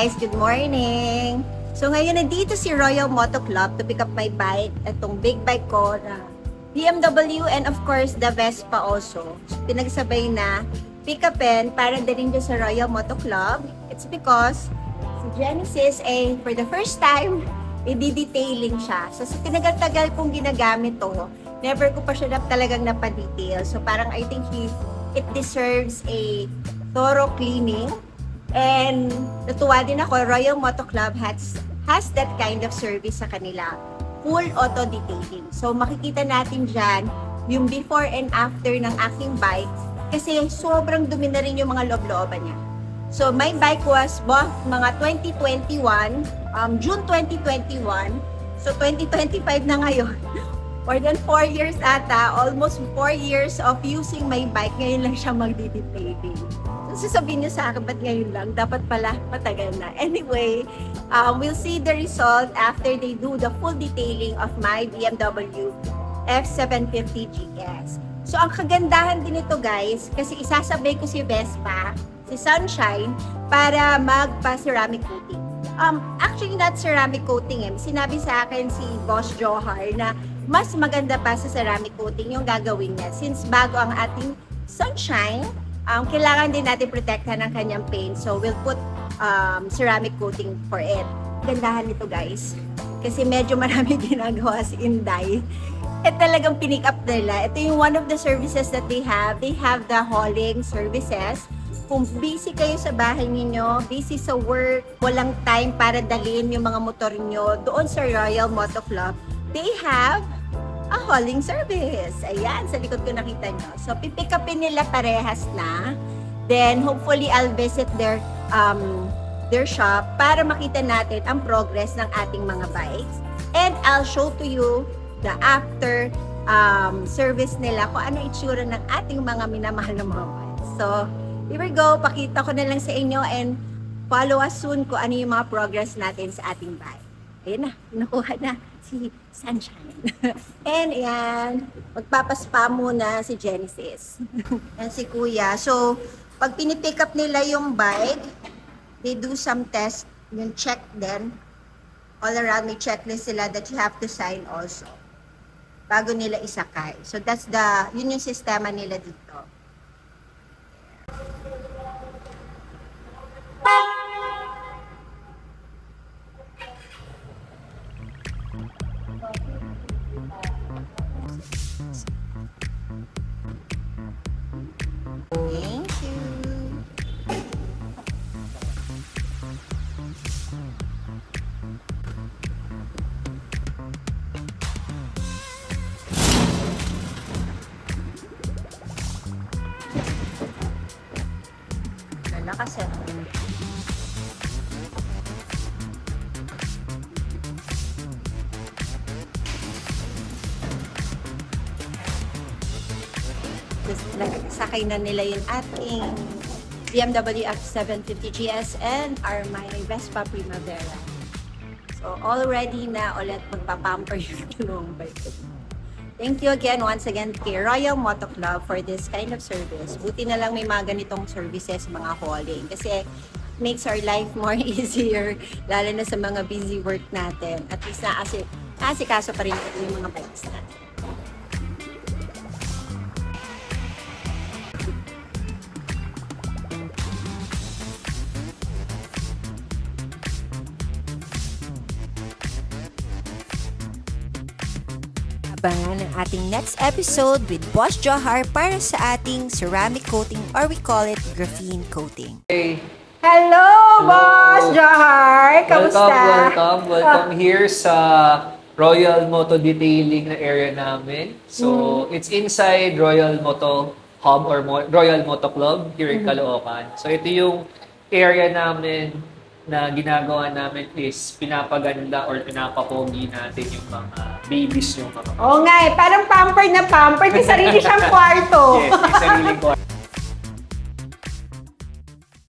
guys, good morning! So ngayon nandito si Royal Moto Club to pick up my bike, itong big bike ko na BMW and of course the Vespa also. So, pinagsabay na pick upin para dalhin dyan sa Royal Moto Club. It's because si Genesis ay for the first time, i-detailing siya. So sa tinagal-tagal kong ginagamit to, never ko pa siya na talagang napadetail. So parang I think he, it deserves a thorough cleaning And natuwa din ako, Royal Moto Club has, has that kind of service sa kanila. Full auto detailing. So makikita natin dyan yung before and after ng aking bike kasi sobrang dumi na rin yung mga loob-looban niya. So my bike was bought mga 2021, um, June 2021. So 2025 na ngayon. More than 4 years ata, almost 4 years of using my bike, ngayon lang siya magdi-detailing. So sasabihin niyo sa akin, ba't ngayon lang? Dapat pala matagal na. Anyway, um, we'll see the result after they do the full detailing of my BMW F750 GS. So ang kagandahan din ito guys, kasi isasabay ko si Vespa, si Sunshine, para magpa-ceramic coating. Um, actually, not ceramic coating eh. Sinabi sa akin si Boss Johar na mas maganda pa sa ceramic coating yung gagawin niya. Since bago ang ating Sunshine, um, kailangan din natin protektahan ng kanyang paint. So, we'll put um, ceramic coating for it. Gandahan nito guys. Kasi medyo marami ginagawa si Inday. At talagang pinick up nila. Ito yung one of the services that they have. They have the hauling services. Kung busy kayo sa bahay ninyo, busy sa work, walang time para dalhin yung mga motor nyo doon sa Royal Moto Club, they have a hauling service. Ayan, sa likod ko nakita nyo. So, pipick upin nila parehas na. Then, hopefully, I'll visit their um, their shop para makita natin ang progress ng ating mga bikes. And I'll show to you the after um, service nila kung ano itsura ng ating mga minamahal na mga bikes. So, here we go. Pakita ko na lang sa inyo and follow us soon kung ano yung mga progress natin sa ating bike. Ayun na, nakuha na si Sunshine. And yan, magpapaspa muna si Genesis. And si Kuya. So, pag pinipick up nila yung bike, they do some test, yung check din. All around may checklist sila that you have to sign also. Bago nila isakay. So, that's the, yun yung sistema nila dito. Thank you. Lalakas eh. Sakay na nila yung ating BMW F750 GS and our my Vespa Primavera. So, all ready na ulit magpapamper yung dalawang bike. Thank you again, once again, kay Royal Moto Club for this kind of service. Buti na lang may mga ganitong services, mga hauling. Kasi makes our life more easier, lalo na sa mga busy work natin. At least na kasi, kaso pa rin yung mga bikes natin. Abangan ang ating next episode with Boss Johar para sa ating ceramic coating or we call it graphene coating. Hey, Hello, Boss Johar! Kamusta? welcome, welcome. Welcome here sa Royal Moto Detailing na area namin. So, it's inside Royal Moto Hub or Mo- Royal Moto Club here in Caloocan. So, ito yung area namin na ginagawa namin is pinapaganda or pinapapogi natin yung mga babies yung mga Oo nga eh, parang pamper na pamper. May sarili siyang kwarto. Yes, may sariling kwarto.